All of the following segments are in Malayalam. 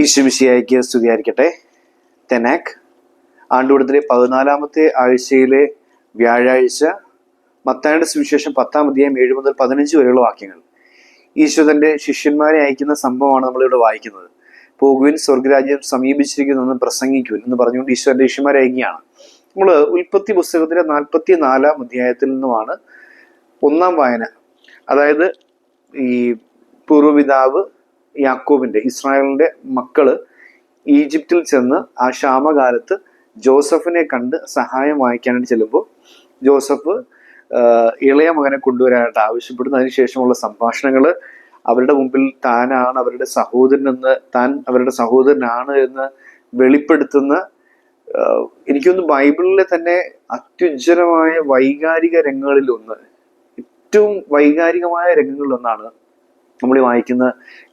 ഈശ്വമിശിയായിക്ക് സ്തുതിയായിരിക്കട്ടെ. തെനാക് ആണ്ടുകൂടത്തിലെ പതിനാലാമത്തെ ആഴ്ചയിലെ വ്യാഴാഴ്ച മത്തായുടെ സുവിശേഷം പത്താം അധ്യായം ഏഴ് മുതൽ പതിനഞ്ച് വരെയുള്ള വാക്യങ്ങൾ. ഈശോ തന്റെ ശിഷ്യന്മാരെ അയക്കുന്ന സംഭവമാണ് നമ്മളിവിടെ വായിക്കുന്നത്. പോകുവിൻ സ്വർഗരാജ്യം സമീപിച്ചിരിക്കുന്നു പ്രസംഗിക്കുവിൻ എന്ന് പറഞ്ഞുകൊണ്ട് ഈശോ തന്റെ ശിഷ്യന്മാരെ അയക്കുകയാണ്. നമ്മൾ ഉൽപ്പത്തി പുസ്തകത്തിലെ നാൽപ്പത്തി നാലാം അധ്യായത്തിൽ നിന്നുമാണ് ഒന്നാം വായന. അതായത് ഈ പൂർവപിതാവ് യാക്കോബിന്റെ ഇസ്രായേലിന്റെ മക്കൾ ഈജിപ്തിൽ ചെന്ന് ആ ക്ഷാമകാലത്ത് ജോസഫിനെ കണ്ട് സഹായം വാങ്ങിക്കാനായിട്ട് ചെല്ലുമ്പോൾ ജോസഫ് ഇളയ മകനെ കൊണ്ടുവരാനായിട്ട് ആവശ്യപ്പെടുന്നു. അതിനുശേഷമുള്ള സംഭാഷണങ്ങൾ അവരുടെ മുമ്പിൽ താനാണ് അവരുടെ സഹോദരൻ എന്ന് താൻ അവരുടെ സഹോദരനാണ് എന്ന് വെളിപ്പെടുത്തുന്ന എനിക്കൊന്ന് ബൈബിളിലെ തന്നെ അത്യുജ്വലമായ വൈകാരിക രംഗങ്ങളിലൊന്ന് ഏറ്റവും വൈകാരികമായ രംഗങ്ങളിൽ ഒന്നാണ് നമ്മൾ ഈ വായിക്കുന്ന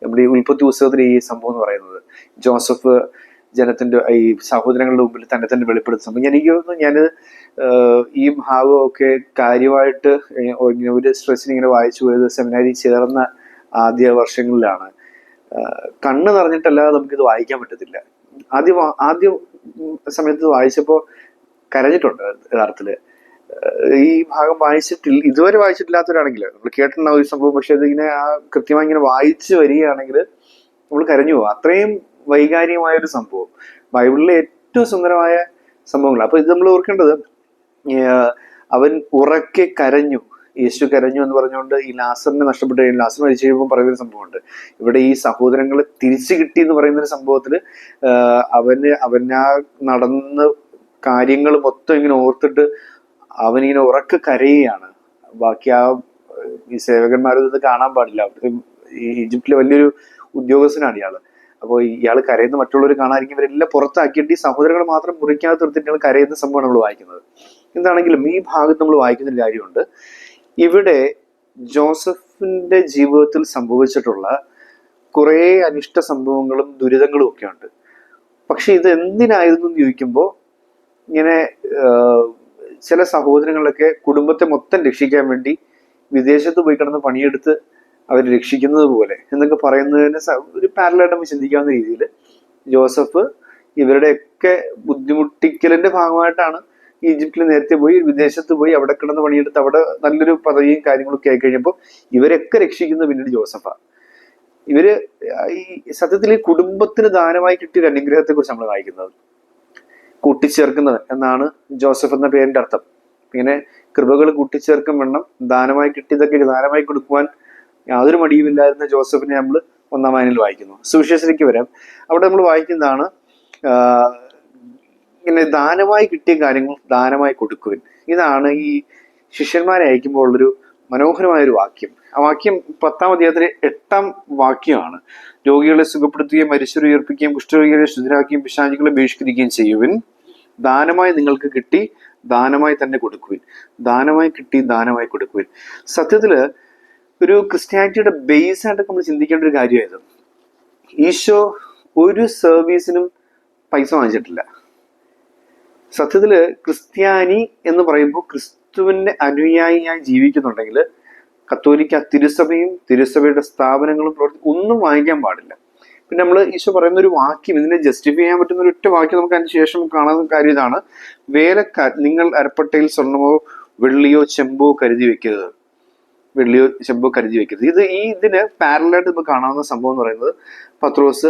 നമ്മുടെ ഈ ഉൽപ്പത്തി പുസ്തകത്തിൽ ഈ സംഭവം എന്ന് പറയുന്നത് ജോസഫ് ജനത്തിന്റെ ഈ സഹോദരങ്ങളുടെ മുമ്പിൽ തന്നെ തന്നെ വെളിപ്പെടുത്തുന്ന സംഭവം. ഞാൻ എനിക്ക് തോന്നുന്നു ഞാൻ ഈ ഭാഗമൊക്കെ കാര്യമായിട്ട് ഇങ്ങനെ ഒരു സ്ട്രെസ്സിന് ഇങ്ങനെ വായിച്ചു പോയത് സെമിനാരി ചേർന്ന ആദ്യ വർഷങ്ങളിലാണ്. കണ്ണ് നിറഞ്ഞിട്ടല്ലാതെ നമുക്കിത് വായിക്കാൻ പറ്റത്തില്ല. ആദ്യം ആദ്യം സമയത്ത് വായിച്ചപ്പോൾ കരഞ്ഞിട്ടുണ്ട് യഥാർത്ഥത്തിൽ. ഈ ഭാഗം വായിച്ചിട്ടില്ല ഇതുവരെ വായിച്ചിട്ടില്ലാത്തവരാണെങ്കിൽ നമ്മൾ കേട്ടിട്ടുണ്ടാവും ഈ സംഭവം പക്ഷെ ഇതിങ്ങനെ ആ കൃത്യമായി ഇങ്ങനെ വായിച്ചു വരികയാണെങ്കിൽ നമ്മൾ കരഞ്ഞു പോകും. അത്രയും വൈകാരികമായ ഒരു സംഭവം. ബൈബിളിലെ ഏറ്റവും സുന്ദരമായ സംഭവങ്ങൾ. അപ്പൊ ഇത് നമ്മൾ ഓർക്കേണ്ടത് അവൻ ഉറക്കെ കരഞ്ഞു. യേശു കരഞ്ഞു എന്ന് പറഞ്ഞുകൊണ്ട് ഈ ലാസറിനെ നഷ്ടപ്പെട്ടു കഴിഞ്ഞാൽ ലാസർ മരിച്ചു കഴിയുമ്പോൾ പറയുന്നൊരു സംഭവമുണ്ട്. ഇവിടെ ഈ സഹോദരങ്ങൾ തിരിച്ചു കിട്ടി എന്ന് പറയുന്ന ഒരു സംഭവത്തിൽ അവന് അവനാ നടന്ന കാര്യങ്ങൾ മൊത്തം ഇങ്ങനെ ഓർത്തിട്ട് അവനിങ്ങനെ ഉറക്ക കരയുകയാണ്. ബാക്കി ആ ഈ സേവകന്മാരൊന്നും കാണാൻ പാടില്ല. ഈജിപ്തിലെ വലിയൊരു ഉദ്യോഗസ്ഥനാണ് ഇയാൾ. അപ്പോൾ ഇയാൾ കരയുന്ന മറ്റുള്ളവർ കാണാതിരിക്കും ഇവരെല്ലാം പുറത്താക്കിയിട്ട് ഈ സഹോദരങ്ങൾ മാത്രം മുറിക്കാതെ തീർത്തിട്ട് ഇയാൾ കരയുന്ന സംഭവമാണ് നമ്മൾ വായിക്കുന്നത്. എന്താണെങ്കിലും ഈ ഭാഗത്ത് നമ്മൾ വായിക്കുന്ന ഒരു കാര്യമുണ്ട്. ഇവിടെ ജോസഫിന്റെ ജീവിതത്തിൽ സംഭവിച്ചിട്ടുള്ള കുറേ അനിഷ്ട സംഭവങ്ങളും ദുരിതങ്ങളും ഒക്കെ ഉണ്ട് പക്ഷെ ഇത് എന്തിനായിരുന്നു എന്ന് ചോദിക്കുമ്പോൾ ഇങ്ങനെ ചില സഹോദരങ്ങളൊക്കെ കുടുംബത്തെ മൊത്തം രക്ഷിക്കാൻ വേണ്ടി വിദേശത്ത് പോയി കിടന്ന് പണിയെടുത്ത് അവർ രക്ഷിക്കുന്നത് പോലെ എന്നൊക്കെ പറയുന്നതിന് ഒരു പാരലായിട്ട് നമുക്ക് ചിന്തിക്കാവുന്ന രീതിയിൽ ജോസഫ് ഇവരുടെയൊക്കെ ബുദ്ധിമുട്ടിക്കലിന്റെ ഭാഗമായിട്ടാണ് ഈജിപ്തിൽ നേരത്തെ പോയി വിദേശത്ത് പോയി അവിടെ കിടന്ന് പണിയെടുത്ത് അവിടെ നല്ലൊരു പദവിയും കാര്യങ്ങളൊക്കെ ആയി കഴിഞ്ഞപ്പോൾ ഇവരൊക്കെ രക്ഷിക്കുന്ന പിന്നീട് ജോസഫ. ഇവർ ഈ സത്യത്തിൽ ഈ കുടുംബത്തിന് ദാനമായി കിട്ടിയ ഒരു അനുഗ്രഹത്തെ കുറിച്ച് നമ്മൾ വായിക്കുന്നത്. കൂട്ടിച്ചേർക്കുന്നത് എന്നാണ് ജോസഫ് എന്ന പേരിന്റെ അർത്ഥം. ഇങ്ങനെ കൃപകൾ കൂട്ടിച്ചേർക്കും വേണം ദാനമായി കിട്ടിയതൊക്കെ ദാനമായി കൊടുക്കുവാൻ യാതൊരു മടിയുമില്ലായിരുന്ന ജോസഫിനെ നമ്മൾ ഒന്നാം വായനയിൽ വായിക്കുന്നു. സുവിശേഷത്തിലേക്ക് വരാം. അവിടെ നമ്മൾ വായിക്കുന്നതാണ് ഇങ്ങനെ ദാനമായി കിട്ടിയ കാര്യങ്ങൾ ദാനമായി കൊടുക്കുവിൻ. ഇതാണ് ഈ ശിഷ്യന്മാരെ അയക്കുമ്പോൾ ഉള്ളൊരു മനോഹരമായ ഒരു വാക്യം. വാക്യം പത്താം അധ്യായത്തിലെ എട്ടാം വാക്യമാണ്. രോഗികളെ സുഖപ്പെടുത്തുകയും മരിച്ചവരെ ഉയർപ്പിക്കുകയും കുഷ്ഠരോഗികളെ ശുദ്ധരാക്കുകയും പിശാചികളെ ബഹിഷ്കരിക്കുകയും ചെയ്യുവിൻ. ദാനമായി നിങ്ങൾക്ക് കിട്ടി ദാനമായി തന്നെ കൊടുക്കുവിൻ. ദാനമായി കിട്ടി ദാനമായി കൊടുക്കുവിൻ. സത്യത്തിൽ ഒരു ക്രിസ്ത്യാനിറ്റിയുടെ ബേസ് ആയിട്ട് നമ്മൾ ചിന്തിക്കേണ്ട ഒരു കാര്യമായത് ഈശോ ഒരു സർവീസിനും പൈസ വാങ്ങിച്ചിട്ടില്ല. സത്യത്തിൽ ക്രിസ്ത്യാനി എന്ന് പറയുമ്പോൾ ക്രിസ്തുവിന്റെ അനുയായിയായി ജീവിക്കുന്നുണ്ടെങ്കിൽ കത്തോലിക്ക തിരുസഭയും തിരുസഭയുടെ സ്ഥാപനങ്ങളും പ്രവർത്തി ഒന്നും വാങ്ങിക്കാൻ പാടില്ല. പിന്നെ നമ്മൾ ഈശോ പറയുന്ന ഒരു വാക്യം ഇതിനെ ജസ്റ്റിഫൈ ചെയ്യാൻ പറ്റുന്ന ഒരു ഒറ്റ വാക്യം നമുക്ക് അതിന് ശേഷം കാണാൻ കാര്യം ഇതാണ്. വേലക്കാർ നിങ്ങൾ അരപ്പട്ടയിൽ സ്വർണമോ വെള്ളിയോ ചെമ്പോ കരുതി വെക്കരുത്. വെള്ളിയോ ചെമ്പോ കരുതി വെക്കരുത്. ഇത് ഈ ഇതിന് പാരലായിട്ട് നമുക്ക് കാണാവുന്ന സംഭവം എന്ന് പറയുന്നത് പത്രോസ്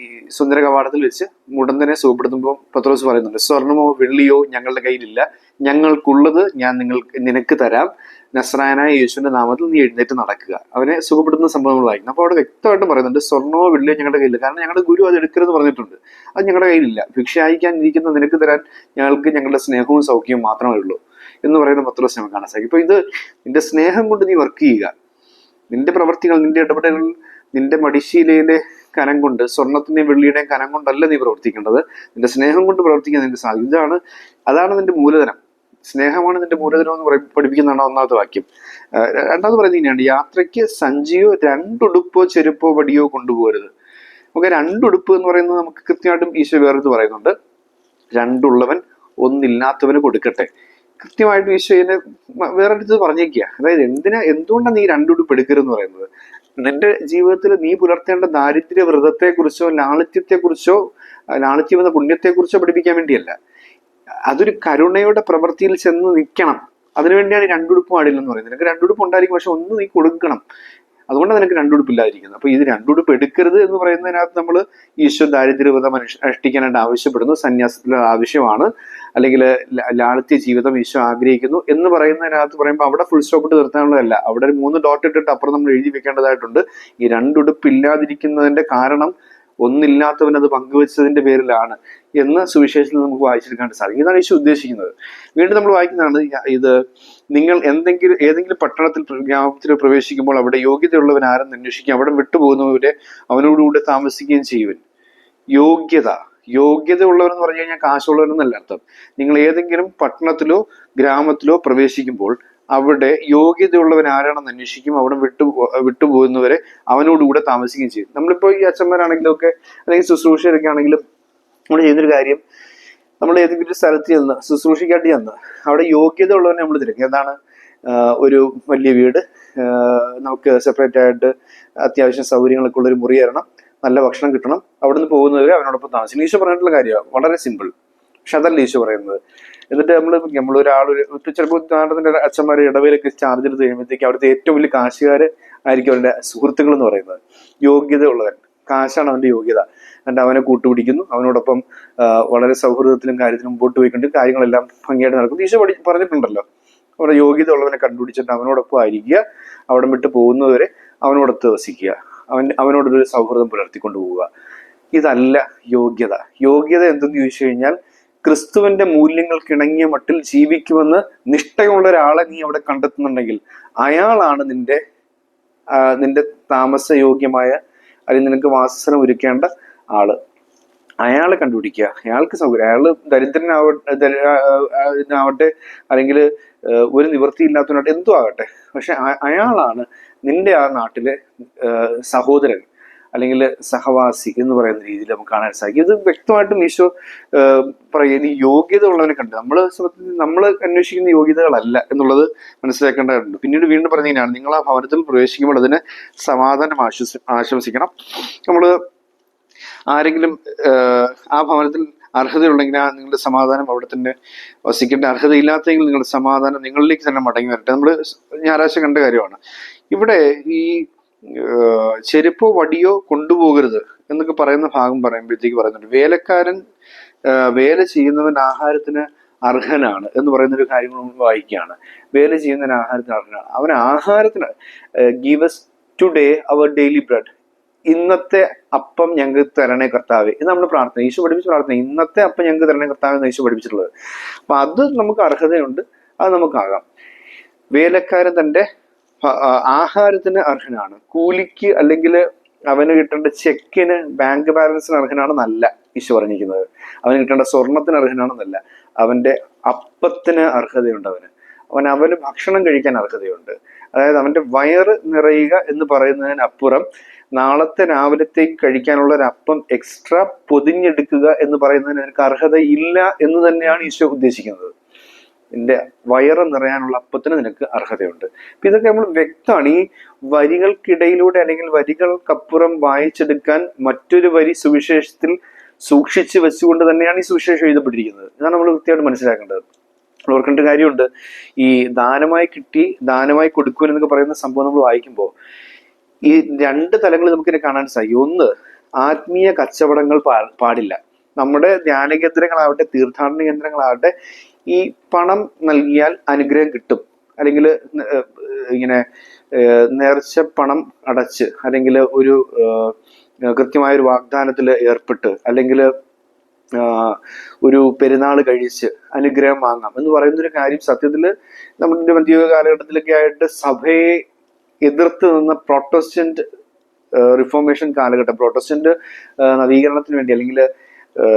ഈ സുന്ദര കവാടത്തിൽ വെച്ച് മുടന്തനെ സുഖപ്പെടുത്തുമ്പോൾ പത്രോസ് പറയുന്നുണ്ട് സ്വർണമോ വെള്ളിയോ ഞങ്ങളുടെ കയ്യിലില്ല. ഞങ്ങൾക്കുള്ളത് ഞാൻ നിങ്ങൾ നിനക്ക് തരാം. നസ്രായനായ യേശുവിന്റെ നാമത്തിൽ നീ എഴുന്നേറ്റ് നടക്കുക. അവനെ സുഖപ്പെടുത്തുന്ന സംഭവം നമ്മൾ വായിക്കുന്നു. അപ്പോൾ അവിടെ വ്യക്തമായിട്ടും പറയുന്നുണ്ട് സ്വർണമോ വെള്ളിയോ ഞങ്ങളുടെ കയ്യിൽ കാരണം ഞങ്ങളുടെ ഗുരു അത് എടുക്കരുത് പറഞ്ഞിട്ടുണ്ട്. അത് ഞങ്ങളുടെ കയ്യിലില്ല. ഭിക്ഷ അയക്കാൻ ഇരിക്കുന്ന നിനക്ക് തരാൻ ഞങ്ങൾക്ക് ഞങ്ങളുടെ സ്നേഹവും സൗഖ്യവും മാത്രമേ ഉള്ളൂ. എന്ന് പറയുന്ന പത്രോസ് നമുക്ക് കാണാൻ സാധിക്കും. ഇത് നിന്റെ സ്നേഹം കൊണ്ട് നീ വർക്ക് ചെയ്യുക. നിന്റെ പ്രവർത്തികൾ നിന്റെ ഇടപെടലുകൾ നിന്റെ മടിശീലയിലെ കനം കൊണ്ട് സ്വർണത്തിന്റെയും വെള്ളിയുടെയും കനം കൊണ്ടല്ല നീ പ്രവർത്തിക്കേണ്ടത്. നിന്റെ സ്നേഹം കൊണ്ട് പ്രവർത്തിക്കാൻ നിന്റെ സാധിക്കും. ഇതാണ് അതാണ് നിന്റെ മൂലധനം. സ്നേഹമാണ് നിന്റെ മൂലധനം എന്ന് പറയും പഠിപ്പിക്കുന്നതാണ് ഒന്നാമത്തെ വാക്യം. രണ്ടാമത് പറയുന്നത് ഇങ്ങനെയാണ്. യാത്രയ്ക്ക് സഞ്ചിയോ രണ്ടുടുപ്പോ ചെരുപ്പോ വടിയോ കൊണ്ടുപോകരുത്. നമുക്ക് രണ്ടുടുപ്പ് എന്ന് പറയുന്നത് നമുക്ക് കൃത്യമായിട്ടും ഈശോ വേറെടുത്ത് പറയുന്നുണ്ട്. രണ്ടുള്ളവൻ ഒന്നില്ലാത്തവന് കൊടുക്കട്ടെ. കൃത്യമായിട്ട് ഈശോ ഇതിനെ മ- വേറെ അടുത്ത് പറഞ്ഞേക്കുക അതായത് എന്തിനാ എന്തുകൊണ്ടാണ് നീ രണ്ടുടുപ്പ് എടുക്കരുതെന്ന് പറയുന്നത്? നിന്റെ ജീവിതത്തിൽ നീ പുലർത്തേണ്ട ദാരിദ്ര്യ വ്രതത്തെക്കുറിച്ചോ ലാളിത്യത്തെക്കുറിച്ചോ കുറിച്ചോ ലാളിത്യം എന്ന പുണ്യത്തെക്കുറിച്ചോ പഠിപ്പിക്കാൻ വേണ്ടിയല്ല. അതൊരു കരുണയുടെ പ്രവൃത്തിയിൽ ചെന്ന് നിൽക്കണം അതിനുവേണ്ടിയാണ് രണ്ടുടുപ്പ് പാടില്ലെന്ന് പറയുന്നത്. നിനക്ക് രണ്ടുടുപ്പ് ഉണ്ടായിരിക്കും പക്ഷെ ഒന്ന് നീ കൊടുക്കണം. അതുകൊണ്ടാണ് നിനക്ക് രണ്ടുടുപ്പില്ലാതിരിക്കുന്നത്. അപ്പൊ ഇത് രണ്ടുടുപ്പ് എടുക്കരുത് എന്ന് പറയുന്നതിനകത്ത് നമ്മൾ ഈശ്വര ദാരിദ്ര്യവ്രതം അനുഷ്ഠിക്കാനായിട്ട് ആവശ്യപ്പെടുന്നു. സന്യാസത്തിലുള്ള ആവശ്യമാണ്. അല്ലെങ്കിൽ ലാളിത്യ ജീവിതം ഈശോ ആഗ്രഹിക്കുന്നു എന്ന് പറയുന്നതിനകത്ത് പറയുമ്പോൾ അവിടെ ഫുൾ സ്റ്റോപ്പ് ഇട്ട് നിർത്താനുള്ളതല്ല. അവിടെ ഒരു മൂന്ന് ഡോട്ട് ഇട്ടിട്ട് അപ്പുറം നമ്മൾ എഴുതി വെക്കേണ്ടതായിട്ടുണ്ട്. ഈ രണ്ടുടുപ്പ് ഇല്ലാതിരിക്കുന്നതിന്റെ കാരണം ഒന്നില്ലാത്തവൻ അത് പങ്കുവെച്ചതിന്റെ പേരിലാണ് എന്ന് സുവിശേഷത്തിൽ നമുക്ക് വായിച്ചെടുക്കാൻ സാധിക്കും. ഇതാണ് ഈശോ ഉദ്ദേശിക്കുന്നത്. വീണ്ടും നമ്മൾ വായിക്കുന്നതാണ് ഇത് നിങ്ങൾ എന്തെങ്കിലും ഏതെങ്കിലും പട്ടണത്തിൽ ഗ്രാമത്തിൽ പ്രവേശിക്കുമ്പോൾ അവിടെ യോഗ്യതയുള്ളവൻ ആരെന്ന് അന്വേഷിക്കുകയും അവിടെ വിട്ടുപോകുന്നവരെ അവനോടുകൂടെ താമസിക്കുകയും ചെയ്യുവൻ. യോഗ്യത. യോഗ്യത ഉള്ളവരെന്ന് പറഞ്ഞു കഴിഞ്ഞാൽ കാശുള്ളവരെന്നല്ല അർത്ഥം. നിങ്ങൾ ഏതെങ്കിലും പട്ടണത്തിലോ ഗ്രാമത്തിലോ പ്രവേശിക്കുമ്പോൾ അവിടെ യോഗ്യതയുള്ളവൻ ആരാണെന്ന് അന്വേഷിക്കും അവിടെ വിട്ടു വിട്ടുപോകുന്നവരെ അവനോടുകൂടെ താമസിക്കുകയും ചെയ്യും. നമ്മളിപ്പോ ഈ അച്ഛന്മാരാണെങ്കിലും ഒക്കെ അല്ലെങ്കിൽ ശുശ്രൂഷകരൊക്കെ ആണെങ്കിലും നമ്മൾ ചെയ്യുന്നൊരു കാര്യം നമ്മൾ ഏതെങ്കിലും ഒരു സ്ഥലത്ത് ചെന്ന് ശുശ്രൂഷിക്കാട്ടി ചെന്ന് അവിടെ യോഗ്യത ഉള്ളവനെ നമ്മൾ തിരക്കും. എന്താണ്? ഒരു വലിയ വീട് നമുക്ക് സെപ്പറേറ്റ് ആയിട്ട് അത്യാവശ്യം സൗകര്യങ്ങളൊക്കെ ഉള്ള ഒരു മുറി തരണം. നല്ല ഭക്ഷണം കിട്ടണം. അവിടെ നിന്ന് പോകുന്നവരെ അവനോടൊപ്പം താമസിക്കും. ഈശോ പറഞ്ഞിട്ടുള്ള കാര്യമാണ് വളരെ സിമ്പിൾ പക്ഷെ അതല്ല ഈശോ പറയുന്നത്. എന്നിട്ട് നമ്മൾ നമ്മൾ ഒരാൾ ചിലപ്പോൾ ഉദാഹരണത്തിന്റെ അച്ഛന്മാർ ഇടവേലൊക്കെ ചാർജ് എടുത്ത് കഴിയുമ്പോഴത്തേക്ക് അവിടുത്തെ ഏറ്റവും വലിയ കാശുകാർ ആയിരിക്കും അവരുടെ സുഹൃത്തുക്കൾ എന്ന് പറയുന്നത്. യോഗ്യത ഉള്ളവൻ കാശാണ് അവന്റെ യോഗ്യത. എന്നിട്ട് അവനെ കൂട്ടുപിടിക്കുന്നു. അവനോടൊപ്പം വളരെ സൗഹൃദത്തിലും കാര്യത്തിലും മുമ്പോട്ട് പോയിക്കൊണ്ട് കാര്യങ്ങളെല്ലാം ഭംഗിയായിട്ട് നടക്കുന്നു ഈശോ പഠി പറഞ്ഞിട്ടുണ്ടല്ലോ. അവിടെ യോഗ്യത ഉള്ളവനെ കണ്ടുപിടിച്ചിട്ട് അവനോടൊപ്പം ആയിരിക്കുക. അവിടെ വിട്ട് പോകുന്നവരെ അവനോടൊത്ത് വസിക്കുക. അവൻ അവനോടൊരു സൗഹൃദം പുലർത്തിക്കൊണ്ട് പോവുക. ഇതല്ല യോഗ്യത. യോഗ്യത എന്തെന്ന് ചോദിച്ചു കഴിഞ്ഞാൽ ക്രിസ്തുവിന്റെ മൂല്യങ്ങൾക്കിണങ്ങിയ മട്ടിൽ ജീവിക്കുമെന്ന് നിഷ്ഠയുള്ള ഒരാളെ നീ അവിടെ കണ്ടെത്തുന്നുണ്ടെങ്കിൽ അയാളാണ് നിന്റെ നിന്റെ താമസ യോഗ്യമായ അല്ലെങ്കിൽ നിനക്ക് വാസസ്ഥലം ഒരുക്കേണ്ട ആൾ. അയാളെ കണ്ടുപിടിക്കുക. അയാൾക്ക് സൗകര്യം. അയാൾ ദരിദ്രനാവട്ടെ ആവട്ടെ അല്ലെങ്കിൽ ഒരു നിവൃത്തി നിവൃത്തിയില്ലാത്തവനാട്ടെ എന്തോ ആകട്ടെ. പക്ഷെ അയാളാണ് നിന്റെ ആ നാട്ടിലെ സഹോദരൻ അല്ലെങ്കിൽ സഹവാസി എന്ന് പറയുന്ന രീതിയിൽ നമുക്ക് കാണാൻ സാധിക്കും. ഇത് വ്യക്തമായിട്ടും ഈശോ പറയുന്ന യോഗ്യത ഉള്ളവനെ കണ്ട്. നമ്മൾ നമ്മൾ അന്വേഷിക്കുന്ന യോഗ്യതകളല്ല എന്നുള്ളത് മനസ്സിലാക്കേണ്ടതുണ്ട്. പിന്നീട് വീണ്ടും പറഞ്ഞാണ് നിങ്ങൾ ആ ഭവനത്തിൽ പ്രവേശിക്കുമ്പോൾ അതിന് സമാധാനം ആശ്വസി ആശംസിക്കണം നമ്മൾ ആരെങ്കിലും ആ ഭവനത്തിൽ അർഹതയുണ്ടെങ്കിൽ ആ നിങ്ങളുടെ സമാധാനം അവിടെ തന്നെ വസിക്കേണ്ട. അർഹതയില്ലാത്തെങ്കിൽ നിങ്ങളുടെ സമാധാനം നിങ്ങളിലേക്ക് തന്നെ മടങ്ങി വരട്ടെ. നമ്മൾ ഞായറാഴ്ച കണ്ട കാര്യമാണ്. ഇവിടെ ഈ ചെരുപ്പോ വടിയോ കൊണ്ടുപോകരുത് എന്നൊക്കെ പറയുന്ന ഭാഗം പറയുമ്പോഴത്തേക്ക് പറയുന്നുണ്ട്. വേലക്കാരൻ വേല ചെയ്യുന്നവൻ ആഹാരത്തിന് അർഹനാണ് എന്ന് പറയുന്ന ഒരു കാര്യം നമ്മൾ വായിക്കുകയാണ്. വേല ചെയ്യുന്നവൻ ആഹാരത്തിന് അർഹനാണ്. അവൻ ആഹാരത്തിന് give us today our daily bread ഇന്നത്തെ അപ്പം ഞങ്ങൾക്ക് തരണേ കർത്താവേ. ഇത് നമ്മൾ പ്രാർത്ഥന ഈശോ പഠിപ്പിച്ച് പ്രാർത്ഥന. ഇന്നത്തെ അപ്പം ഞങ്ങൾക്ക് തരണേ കർത്താവ് എന്ന് ഈശോ പഠിപ്പിച്ചിട്ടുള്ളത്. അപ്പൊ അത് നമുക്ക് അർഹതയുണ്ട് അത് നമുക്കാകാം. വേലക്കാരൻ തന്റെ ആഹാരത്തിന് അർഹനാണ്. കൂലിക്ക് അല്ലെങ്കിൽ അവന് കിട്ടേണ്ട ചെക്കിന് ബാങ്ക് ബാലൻസിന് അർഹനാണെന്നല്ല ഈശോ പറഞ്ഞിരിക്കുന്നത്. അവന് കിട്ടേണ്ട സ്വർണത്തിന് അർഹനാണെന്നല്ല അവന്റെ അപ്പത്തിന് അർഹതയുണ്ട് അവന്. അവൻ അവന് ഭക്ഷണം കഴിക്കാൻ അർഹതയുണ്ട്. അതായത് അവന്റെ വയറ് നിറയുക എന്ന് പറയുന്നതിനപ്പുറം നാളത്തെ രാവിലത്തേക്ക് കഴിക്കാനുള്ള ഒരു അപ്പം എക്സ്ട്രാ പൊതിഞ്ഞെടുക്കുക എന്ന് പറയുന്നതിന് അവർക്ക് അർഹത ഇല്ല എന്ന് തന്നെയാണ് ഈശോ ഉദ്ദേശിക്കുന്നത്. നിന്റെ വയറ് നിറയാനുള്ള അപ്പത്തിന് നിനക്ക് അർഹതയുണ്ട്. അപ്പൊ ഇതൊക്കെ നമ്മൾ വ്യക്തമാണ്. ഈ വരികൾക്കിടയിലൂടെ അല്ലെങ്കിൽ വരികൾക്കപ്പുറം വായിച്ചെടുക്കാൻ മറ്റൊരു വരി സുവിശേഷത്തിൽ സൂക്ഷിച്ചു വെച്ചുകൊണ്ട് തന്നെയാണ് ഈ സുവിശേഷം എഴുതപ്പെട്ടിരിക്കുന്നത്. ഇതാണ് നമ്മൾ കൃത്യമായിട്ട് മനസ്സിലാക്കേണ്ടത്. ഓർക്കേണ്ട കാര്യമുണ്ട്. ഈ ദാനമായി കിട്ടി ദാനമായി കൊടുക്കുവാൻ എന്നൊക്കെ പറയുന്ന സംഭവം നമ്മൾ വായിക്കുമ്പോൾ ഈ രണ്ട് തലങ്ങൾ നമുക്കിനെ കാണാൻ സാധിക്കും. ഒന്ന് ആത്മീയ കച്ചവടങ്ങൾ പാടില്ല. നമ്മുടെ ധ്യാന കേന്ദ്രങ്ങളാവട്ടെ തീർത്ഥാടന കേന്ദ്രങ്ങളാവട്ടെ ഈ പണം നൽകിയാൽ അനുഗ്രഹം കിട്ടും. അല്ലെങ്കിൽ ഇങ്ങനെ നേർച്ച പണം അടച്ച് അല്ലെങ്കിൽ ഒരു കൃത്യമായ ഒരു വാഗ്ദാനത്തിൽ ഏർപ്പെട്ട് അല്ലെങ്കിൽ ഒരു പെരുന്നാൾ കഴിച്ച് അനുഗ്രഹം വാങ്ങാം എന്ന് പറയുന്ന ഒരു കാര്യം സത്യത്തിൽ നമ്മുടെ മധ്യയുഗ കാലഘട്ടത്തിലൊക്കെ ആയിട്ട് സഭയെ എതിർത്ത് നിന്ന പ്രൊട്ടസ്റ്റന്റ് റിഫോർമേഷൻ കാലഘട്ടം പ്രൊട്ടസ്റ്റന്റ് നവീകരണത്തിന് വേണ്ടി അല്ലെങ്കിൽ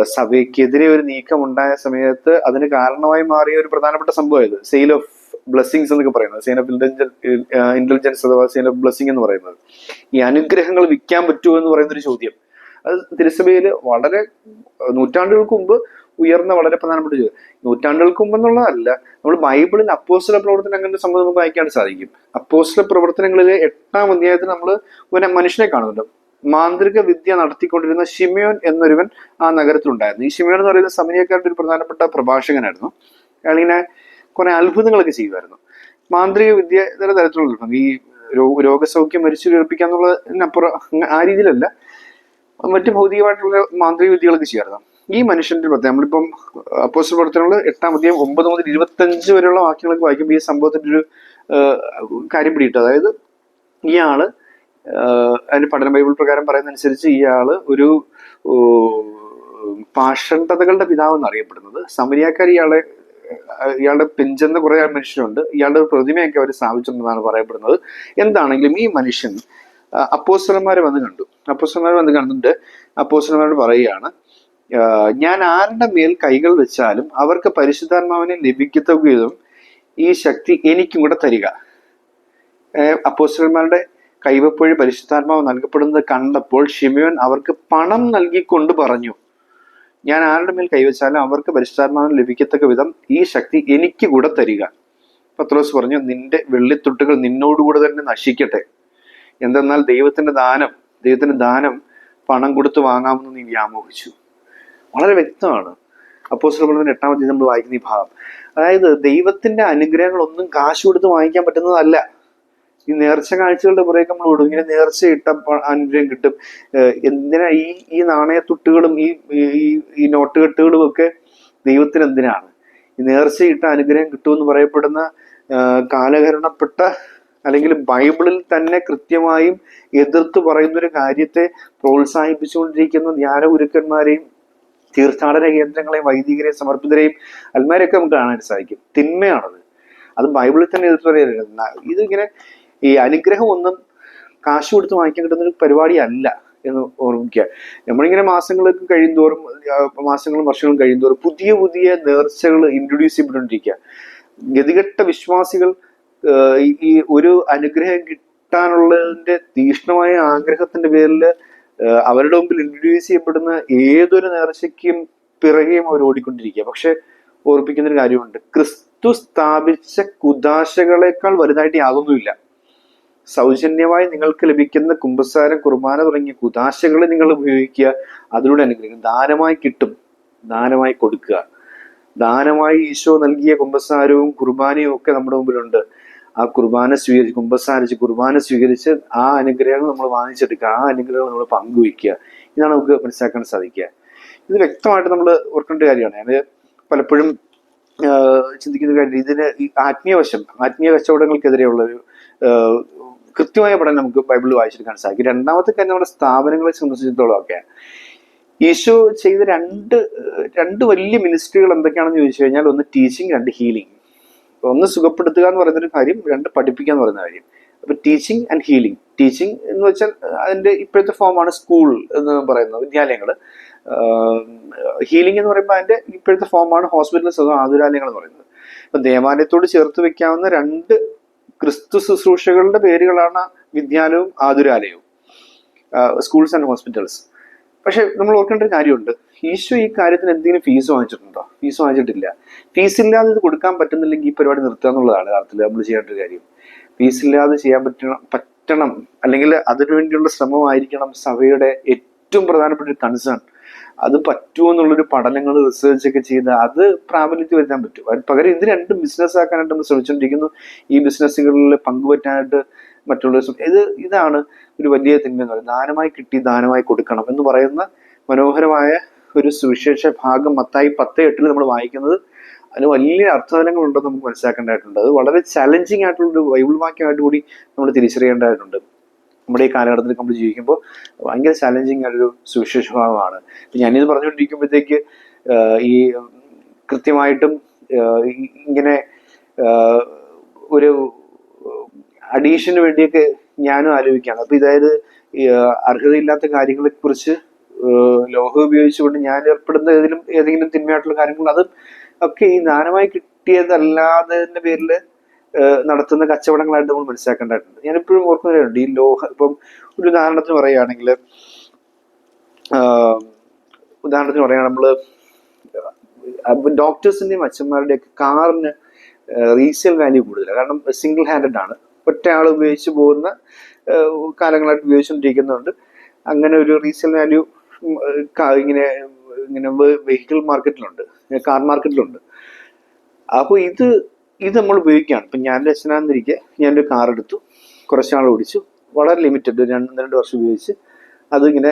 സഭയ്ക്കെതിരെ ഒരു നീക്കം ഉണ്ടായ സമയത്ത് അതിന് കാരണമായി മാറിയ ഒരു പ്രധാനപ്പെട്ട സംഭവമായത് സെയിൽ ഓഫ് ബ്ലെസ്സിങ്സ് എന്നൊക്കെ പറയുന്നത്. സെയിൽ ഓഫ് ഇന്റലിജൻസ് അഥവാ സെയിൽ ഓഫ് ബ്ലെസ്സിങ് എന്ന് പറയുന്നത്. ഈ അനുഗ്രഹങ്ങൾ വിൽക്കാൻ പറ്റുമോ എന്ന് പറയുന്ന ഒരു ചോദ്യം. അത് തിരുസഭയിൽ വളരെ നൂറ്റാണ്ടുകൾക്ക് മുമ്പ് ഉയർന്ന വളരെ പ്രധാനപ്പെട്ട ചോദ്യം. നൂറ്റാണ്ടുകൾക്ക് മുമ്പ് എന്നുള്ളതല്ല നമ്മൾ ബൈബിളിൽ അപ്പോസ്റ്റല പ്രവർത്തനം അങ്ങനെ സംബന്ധം നമുക്ക് വായിക്കാൻ സാധിക്കും. അപ്പോസ്റ്റല പ്രവർത്തനങ്ങളിലെ എട്ടാം അധ്യായത്തിൽ നമ്മൾ ഒരു മനുഷ്യനെ കാണുന്നുണ്ട്. മാന്ത്രിക വിദ്യ നടത്തിക്കൊണ്ടിരുന്ന ഷിമിയോൻ എന്നൊരുവൻ ആ നഗരത്തിലുണ്ടായിരുന്നു. ഈ ഷിമിയോൻ എന്ന് പറയുന്ന സമനിയക്കാരുടെ ഒരു പ്രധാനപ്പെട്ട പ്രഭാഷകനായിരുന്നു. അയാളിങ്ങനെ കുറെ അത്ഭുതങ്ങളൊക്കെ ചെയ്യുമായിരുന്നു. മാന്ത്രിക വിദ്യ ഇതര തരത്തിലുള്ള. ഈ രോഗസൗഖ്യം മരിച്ചു കേൾപ്പിക്കുക എന്നുള്ളതിനപ്പുറം ആ രീതിയിലല്ല. മറ്റ് ഭൗതികമായിട്ടുള്ള മാന്ത്രിക വിദ്യകളൊക്കെ ചെയ്യാറുണ്ട് ഈ മനുഷ്യന്റെ പ്രത്യേകം നമ്മളിപ്പം അപ്പോസ്റ്റൽ പ്രവർത്തനങ്ങൾ എട്ടാം അധ്യായം ഒമ്പത് മുതൽ ഇരുപത്തഞ്ച് വരെയുള്ള വാക്യങ്ങളൊക്കെ വായിക്കുമ്പോൾ ഈ സംഭവത്തിന്റെ ഒരു കാര്യം പിടിയിട്ടു അതായത് ഇയാൾ അതിന് പഠന ബൈബിൾ പ്രകാരം പറയുന്ന അനുസരിച്ച് ഇയാൾ ഒരു പാഷണ്ഡതകളുടെ പിതാവ് എന്നറിയപ്പെടുന്നത് സമരിയാക്കാർ ഇയാളെ ഇയാളുടെ പിഞ്ചെന്ന കുറെ മനുഷ്യരുണ്ട്. ഇയാളുടെ ഒരു പ്രതിമയൊക്കെ അവർ സ്ഥാപിച്ചിട്ടുണ്ടെന്നാണ് പറയപ്പെടുന്നത്. എന്താണെങ്കിലും ഈ മനുഷ്യൻ അപ്പോസ്റ്റലന്മാരെ വന്ന് കണ്ടു. അപ്പോസ്തലന്മാരെ വന്ന് കണ്ടിട്ട് അപ്പോസ്തലന്മാരോട് പറയുകയാണ് ഞാൻ ആരുടെ മേൽ കൈകൾ വെച്ചാലും അവർക്ക് പരിശുദ്ധാത്മാവിനെ ലഭിക്കത്തുകയും ഈ ശക്തി എനിക്കും കൂടെ തരിക. അപ്പോസ്റ്റലന്മാരുടെ കൈവപ്പൊഴി പരിശുദ്ധാത്മാവ് നൽകപ്പെടുന്നത് കണ്ടപ്പോൾ ഷിമിയോൻ അവർക്ക് പണം നൽകിക്കൊണ്ട് പറഞ്ഞു ഞാൻ ആരുടെ മേൽ കൈവച്ചാലും അവർക്ക് പരിശുദ്ധാത്മാവിന് ലഭിക്കത്തക്ക വിധം ഈ ശക്തി എനിക്ക് കൂടെ തരിക. പത്രോസ് പറഞ്ഞു നിന്റെ വെള്ളിത്തൊട്ടുകൾ നിന്നോടുകൂടെ തന്നെ നശിക്കട്ടെ. എന്തെന്നാൽ ദൈവത്തിന്റെ ദാനം ദൈവത്തിന്റെ ദാനം പണം കൊടുത്ത് വാങ്ങാമെന്ന് നീ വ്യാമോഹിച്ചു. വളരെ വ്യക്തമാണ്. അപ്പോസ്റ്റലപ്രവർത്തനം എട്ടാമത്തെ നമ്മൾ വായിക്കുന്ന ഈ ഭാഗം. അതായത് ദൈവത്തിന്റെ അനുഗ്രഹങ്ങളൊന്നും കാശ് കൊടുത്ത് വാങ്ങിക്കാൻ പറ്റുന്നതല്ല. ഈ നേർച്ച കാഴ്ചകളുടെ പുറകെ നമ്മൾ ഓടും. ഇങ്ങനെ നേർച്ച ഇട്ട അനുഗ്രഹം കിട്ടും. എന്തിനാ ഈ ഈ നാണയത്തുട്ടുകളും ഈ ഈ- നോട്ടുകെട്ടുകളും നോട്ട് കെട്ടുകളും ഒക്കെ ദൈവത്തിന് എന്തിനാണ്? ഈ നേർച്ച ഇട്ട അനുഗ്രഹം കിട്ടുമെന്ന് പറയപ്പെടുന്ന കാലഹരണപ്പെട്ട അല്ലെങ്കിൽ ബൈബിളിൽ തന്നെ കൃത്യമായും എതിർത്ത് പറയുന്ന ഒരു കാര്യത്തെ പ്രോത്സാഹിപ്പിച്ചുകൊണ്ടിരിക്കുന്ന ധ്യാന ഗുരുക്കന്മാരെയും തീർത്ഥാടന കേന്ദ്രങ്ങളെയും വൈദികരെയും സമർപ്പിതരെയും അന്മാരെയൊക്കെ നമുക്ക് കാണാൻ സാധിക്കും. തിന്മയാണത്. അത് ബൈബിളിൽ തന്നെ എതിർത്ത് പറയുന്നത് ഇതിങ്ങനെ ഈ അനുഗ്രഹം ഒന്നും കാശ് കൊടുത്ത് വാങ്ങിക്കാൻ കിട്ടുന്ന ഒരു പരിപാടിയല്ല എന്ന് ഓർമ്മിക്കുക. നമ്മളിങ്ങനെ മാസങ്ങൾക്ക് കഴിയുന്തോറും ആ, മാസങ്ങളും വർഷങ്ങളും കഴിയുന്തോറും പുതിയ പുതിയ നേർച്ചകൾ ഇൻട്രൊഡ്യൂസ് ചെയ്യപ്പെട്ടുകൊണ്ടിരിക്കുക ഗതികെട്ട വിശ്വാസികൾ ഈ- ഈ ഒരു അനുഗ്രഹം കിട്ടാനുള്ളതിന്റെ തീക്ഷ്ണമായ ആഗ്രഹത്തിന്റെ പേരിൽ അവരുടെ മുമ്പിൽ ഇൻട്രൊഡ്യൂസ് ചെയ്യപ്പെടുന്ന ഏതൊരു നേർച്ചയ്ക്കും പിറകെയും അവർ ഓടിക്കൊണ്ടിരിക്കുക. പക്ഷെ ഓർപ്പിക്കുന്ന ഒരു കാര്യമുണ്ട്. ക്രിസ്തു സ്ഥാപിച്ച കുദാശകളെക്കാൾ വലുതായിട്ട് യാതൊന്നുമില്ല. സൗജന്യമായി നിങ്ങൾക്ക് ലഭിക്കുന്ന കുമ്പസാരം കുർബാന തുടങ്ങിയ കുതാശകൾ നിങ്ങൾ ഉപയോഗിക്കുക. അതിലൂടെ അനുഗ്രഹിക്കും ദാനമായി കിട്ടും. ദാനമായി കൊടുക്കുക. ദാനമായി ഈശോ നൽകിയ കുമ്പസാരവും കുർബാനയും ഒക്കെ നമ്മുടെ മുമ്പിലുണ്ട്. ആ കുർബാന സ്വീകരിച്ച് കുമ്പസാരിച്ച് കുർബാന സ്വീകരിച്ച് ആ അനുഗ്രഹങ്ങൾ നമ്മൾ വാങ്ങിച്ചെടുക്കുക. ആ അനുഗ്രഹങ്ങൾ നമ്മൾ പങ്കുവയ്ക്കുക. ഇതാണ് നമുക്ക് മനസ്സിലാക്കാൻ സാധിക്കുക. ഇത് വ്യക്തമായിട്ട് നമ്മൾ ഓർക്കേണ്ട കാര്യമാണ്. ഞാൻ പലപ്പോഴും ചിന്തിക്കുന്ന കാര്യം. ഇതിന് ഈ ആത്മീയവശം ആത്മീയ കച്ചവടങ്ങൾക്കെതിരെയുള്ള ഒരു ആഹ് കൃത്യമായ പഠനം നമുക്ക് ബൈബിളിൽ വായിച്ചെടുക്കാൻ സാധിക്കും. രണ്ടാമത്തെ കാര്യം നമ്മുടെ സ്ഥാപനങ്ങളെ സംബന്ധിച്ചിടത്തോളം ഒക്കെ യേശു ചെയ്ത രണ്ട് രണ്ട് വലിയ മിനിസ്ട്രികൾ എന്തൊക്കെയാണെന്ന് ചോദിച്ചു കഴിഞ്ഞാൽ ഒന്ന് ടീച്ചിങ് രണ്ട് ഹീലിംഗ് ഒന്ന് സുഖപ്പെടുത്തുക എന്ന് പറയുന്നൊരു കാര്യം രണ്ട് പഠിപ്പിക്കുക എന്ന് പറയുന്ന കാര്യം. അപ്പൊ ടീച്ചിങ് ആൻഡ് ഹീലിംഗ് ടീച്ചിങ് എന്ന് വെച്ചാൽ അതിന്റെ ഇപ്പോഴത്തെ ഫോമാണ് സ്കൂൾ എന്ന് പറയുന്നത് വിദ്യാലയങ്ങൾ ഹീലിംഗ് എന്ന് പറയുമ്പോൾ അതിന്റെ ഇപ്പോഴത്തെ ഫോമാണ് ഹോസ്പിറ്റൽസ് അതോ ആതുരാലയങ്ങൾ എന്ന് പറയുന്നത്. അപ്പൊ ദേവാലയത്തോട് ചേർത്ത് വെക്കാവുന്ന രണ്ട് ക്രിസ്തു ശുശ്രൂഷകളുടെ പേരുകളാണ് വിദ്യാലയവും ആതുരാലയവും. സ്കൂൾസ് ആൻഡ് ഹോസ്പിറ്റൽസ് പക്ഷെ നമ്മൾ ഓർക്കേണ്ട ഒരു കാര്യമുണ്ട്. ഈശോ ഈ കാര്യത്തിന് എന്തെങ്കിലും ഫീസ് വാങ്ങിച്ചിട്ടുണ്ടോ? ഫീസ് വാങ്ങിച്ചിട്ടില്ല. ഫീസ് ഇല്ലാതെ ഇത് കൊടുക്കാൻ പറ്റുന്നില്ലെങ്കിൽ ഈ പരിപാടി നിർത്തുക എന്നുള്ളതാണ് അർത്ഥത്തിൽ നമ്മൾ ചെയ്യേണ്ട ഒരു കാര്യം. ഫീസ് ഇല്ലാതെ ചെയ്യാൻ പറ്റണം പറ്റണം അല്ലെങ്കിൽ അതിനുവേണ്ടിയുള്ള ശ്രമമായിരിക്കണം സഭയുടെ ഏറ്റവും പ്രധാനപ്പെട്ട ഒരു കൺസേൺ അത് പറ്റുമോ എന്നുള്ളൊരു പഠനങ്ങൾ റിസർച്ച് ഒക്കെ ചെയ്ത് അത് പ്രാബല്യത്തിൽ വരുത്താൻ പറ്റും. പകരം ഇത് രണ്ടും ബിസിനസ് ആക്കാനായിട്ട് നമ്മൾ ശ്രമിച്ചുകൊണ്ടിരിക്കുന്നു. ഈ ബിസിനസ്സുകളിൽ പങ്കുപറ്റാനായിട്ട് മറ്റുള്ള ഇത് ഇതാണ് ഒരു വലിയ തിന്മ എന്ന് പറയുന്നത്. ദാനമായി കിട്ടി ദാനമായി കൊടുക്കണം എന്ന് പറയുന്ന മനോഹരമായ ഒരു സുവിശേഷ ഭാഗം മത്തായി പത്ത് എട്ടിൽ നമ്മൾ വായിക്കുന്നത്. അതിന് വലിയ അർത്ഥതലങ്ങൾ ഉണ്ടെന്ന് നമുക്ക് മനസ്സിലാക്കേണ്ടതായിട്ടുണ്ട്. അത് വളരെ ചലഞ്ചിങ് ആയിട്ടുള്ള ഒരു ബൈബിൾ വാക്യമായിട്ട് കൂടി നമ്മൾ തിരിച്ചറിയേണ്ടതായിട്ടുണ്ട്. നമ്മുടെ ഈ കാലഘട്ടത്തിൽ നമ്മൾ ജീവിക്കുമ്പോൾ ഭയങ്കര ചലഞ്ചിങ് ആയിട്ടൊരു സുവിശേഷ ഭാഗമാണ് ഞാനിത് പറഞ്ഞുകൊണ്ടിരിക്കുമ്പോഴത്തേക്ക് ഈ കൃത്യമായിട്ടും ഇങ്ങനെ ഒരു അഡീഷന് വേണ്ടിയൊക്കെ ഞാനും ആലോചിക്കുകയാണ്. അപ്പൊ ഇതായത് അർഹതയില്ലാത്ത കാര്യങ്ങളെ കുറിച്ച് ലോഹം ഉപയോഗിച്ചുകൊണ്ട് ഞാൻ ഏർപ്പെടുന്ന ഏതെങ്കിലും ഏതെങ്കിലും തിന്മയായിട്ടുള്ള കാര്യങ്ങൾ അതും ഒക്കെ ഈ ദാനമായി കിട്ടിയതല്ലാതെ പേരിൽ നടത്തുന്ന കച്ചവടങ്ങളായിട്ട് നമ്മൾ മനസ്സിലാക്കേണ്ടതായിട്ടുണ്ട്. ഞാൻ എപ്പോഴും ഓർക്കുന്നുണ്ട് ഈ ലോഹ ഇപ്പം ഒരു ഉദാഹരണത്തിന് പറയുകയാണെങ്കിൽ ഉദാഹരണത്തിന് പറയുകയാണെങ്കിൽ നമ്മൾ ഡോക്ടേഴ്സിന്റെയും അച്ഛന്മാരുടെയൊക്കെ കാറിന് റീസെയിൽ വാല്യൂ കൂടുതലാണ്. കാരണം സിംഗിൾ ഹാൻഡഡ് ആണ്. ഒറ്റ ആൾ ഉപയോഗിച്ച് പോകുന്ന കാലങ്ങളായിട്ട് ഉപയോഗിച്ചുകൊണ്ടിരിക്കുന്നുണ്ട് അങ്ങനെ ഒരു റീസെയിൽ വാല്യൂ ഇങ്ങനെ ഇങ്ങനെ വെഹിക്കിൾ മാർക്കറ്റിലുണ്ട്. കാർ മാർക്കറ്റിലുണ്ട്. അപ്പോൾ ഇത് ഇത് നമ്മൾ ഉപയോഗിക്കുകയാണ്. ഇപ്പം ഞാൻ രചനാന്തിരിക്കെ ഞാനൊരു കാർ എടുത്തു. കുറച്ച് നാൾ ഓടിച്ചു. വളരെ ലിമിറ്റഡ് രണ്ട് രണ്ട് വർഷം ഉപയോഗിച്ച് അതിങ്ങനെ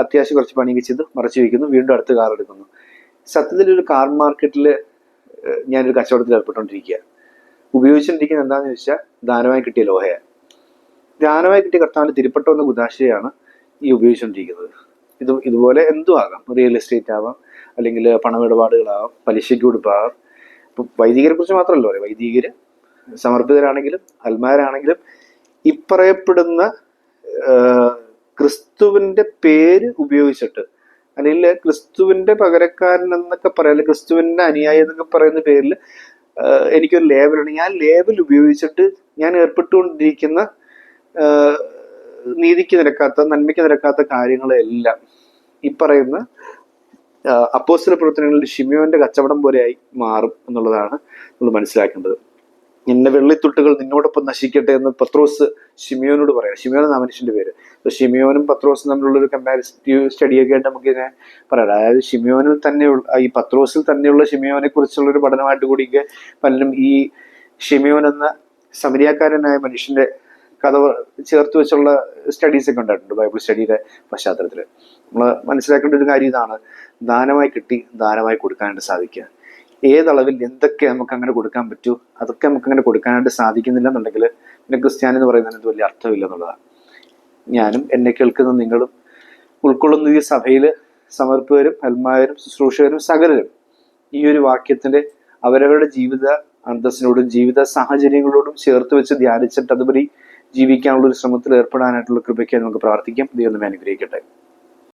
അത്യാവശ്യം കുറച്ച് പണി ചെയ്ത് മറച്ചു വയ്ക്കുന്നു വീണ്ടും അടുത്ത കാർ എടുക്കുന്നു. സത്യത്തിൽ ഒരു കാർ മാർക്കറ്റിൽ ഞാനൊരു കച്ചവടത്തിൽ ഏർപ്പെട്ടുകൊണ്ടിരിക്കുക ഉപയോഗിച്ചുകൊണ്ടിരിക്കുന്നത് എന്താണെന്ന് ചോദിച്ചാൽ ദാനമായി കിട്ടിയ ലോഹയാണ്. ദാനമായി കിട്ടിയ കർത്താവിന്റെ തിരുപ്പട്ടം എന്ന ഗുദാശയാണ് ഈ ഉപയോഗിച്ചുകൊണ്ടിരിക്കുന്നത്. ഇത് ഇതുപോലെ എന്തും ആകാം. റിയൽ എസ്റ്റേറ്റ് ആവാം അല്ലെങ്കിൽ പണമിടപാടുകളാവാം പലിശയ്ക്ക് കൊടുപ്പാവാം ഇപ്പം വൈദികരെ കുറിച്ച് മാത്രമല്ല പറയാം വൈദികര് സമർപ്പിതരാണെങ്കിലും അൽമാരാണെങ്കിലും ഇപ്പറയപ്പെടുന്ന ക്രിസ്തുവിന്റെ പേര് ഉപയോഗിച്ചിട്ട് അല്ലെങ്കിൽ ക്രിസ്തുവിന്റെ പകരക്കാരൻ എന്നൊക്കെ പറയാം ക്രിസ്തുവിന്റെ അനുയായി എന്നൊക്കെ പറയുന്ന പേരിൽ എനിക്കൊരു ലേബലുണ്ട്. ഞാൻ ലേബൽ ഉപയോഗിച്ചിട്ട് ഞാൻ ഏർപ്പെട്ടുകൊണ്ടിരിക്കുന്ന നീതിക്ക് നിരക്കാത്ത നന്മയ്ക്ക് നിരക്കാത്ത കാര്യങ്ങളെല്ലാം ഈ പറയുന്ന അപ്പോസ്റ്റല പ്രവർത്തനങ്ങളിൽ ഷിമിയോന്റെ കച്ചവടം പോലെയായി മാറും എന്നുള്ളതാണ് നമ്മൾ മനസ്സിലാക്കേണ്ടത്. എന്റെ വെള്ളിത്തുട്ടുകൾ നിന്നോടൊപ്പം നശിക്കട്ടെ എന്ന് പത്രോസ് ഷിമിയോനോട് പറയാം. ഷിമിയോൻ എന്ന മനുഷ്യന്റെ പേര്. അപ്പൊ ഷിമിയോനും പത്രോസും തമ്മിലുള്ള ഒരു കമ്പാരിറ്റീവ് സ്റ്റഡിയൊക്കെ ആയിട്ട് നമുക്ക് ഇതിനെ പറയാം. അതായത് ഷിമിയോനിൽ തന്നെയുള്ള ഈ പത്രോസിൽ തന്നെയുള്ള ഷിമിയോനെ കുറിച്ചുള്ള ഒരു പഠനമായിട്ട് കൂടിയൊക്കെ പലരും ഈ ഷിമിയോൻ എന്ന സമരിയാക്കാരനായ മനുഷ്യന്റെ കഥ ചേർത്ത് വെച്ചുള്ള സ്റ്റഡീസ് ഒക്കെ ഉണ്ടായിട്ടുണ്ട് ബൈബിൾ സ്റ്റഡിയുടെ പശ്ചാത്തലത്തിൽ നമ്മൾ മനസ്സിലാക്കേണ്ട ഒരു കാര്യം ഇതാണ്. ദാനമായി കിട്ടി ദാനമായി കൊടുക്കാനായിട്ട് സാധിക്കുക. ഏതളവിൽ എന്തൊക്കെ നമുക്ക് അങ്ങനെ കൊടുക്കാൻ പറ്റൂ അതൊക്കെ നമുക്ക് അങ്ങനെ കൊടുക്കാനായിട്ട് സാധിക്കുന്നില്ല എന്നുണ്ടെങ്കിൽ പിന്നെ ക്രിസ്ത്യാനി എന്ന് പറയുന്നതിന് വലിയ അർത്ഥമില്ല എന്നുള്ളതാണ്. ഞാനും എന്നെ കേൾക്കുന്ന നിങ്ങളും ഉൾക്കൊള്ളുന്ന ഈ സഭയിൽ സമർപ്പകരും അൽമാരും ശുശ്രൂഷകരും സകലരും ഈ ഒരു വാക്യത്തിന്റെ അവരവരുടെ ജീവിത അന്തസ്സിനോടും ജീവിത സാഹചര്യങ്ങളോടും ചേർത്ത് വെച്ച് ധ്യാനിച്ചിട്ട് അതുപടി ജീവിക്കാനുള്ള ഒരു ശ്രമത്തിൽ ഏർപ്പെടാനായിട്ടുള്ള കൃപയ്ക്ക് നമുക്ക് പ്രാർത്ഥിക്കാം. ദൈവം നമ്മെ അനുഗ്രഹിക്കട്ടെ.